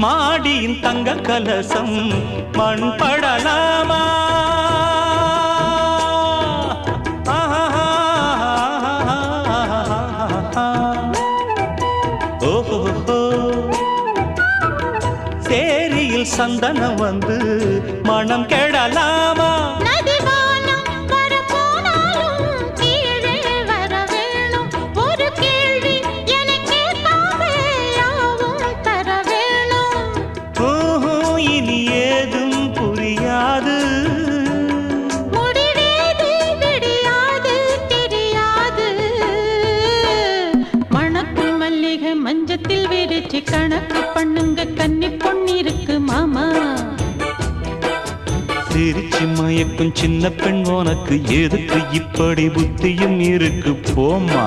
மாடியின் தங்க கலசம் மண் படலாமா சேரியில் சந்தனம் வந்து மனம் கெடலாம் மஞ்சத்தில் விரிச்சு கணக்கு பண்ணுங்க கன்னி பொண்ணிருக்கு மாமா. சிரிச்சு மயக்கும் சின்ன பெண் உனக்கு எதுக்கு இப்படி புத்தியும் இருக்கு போமா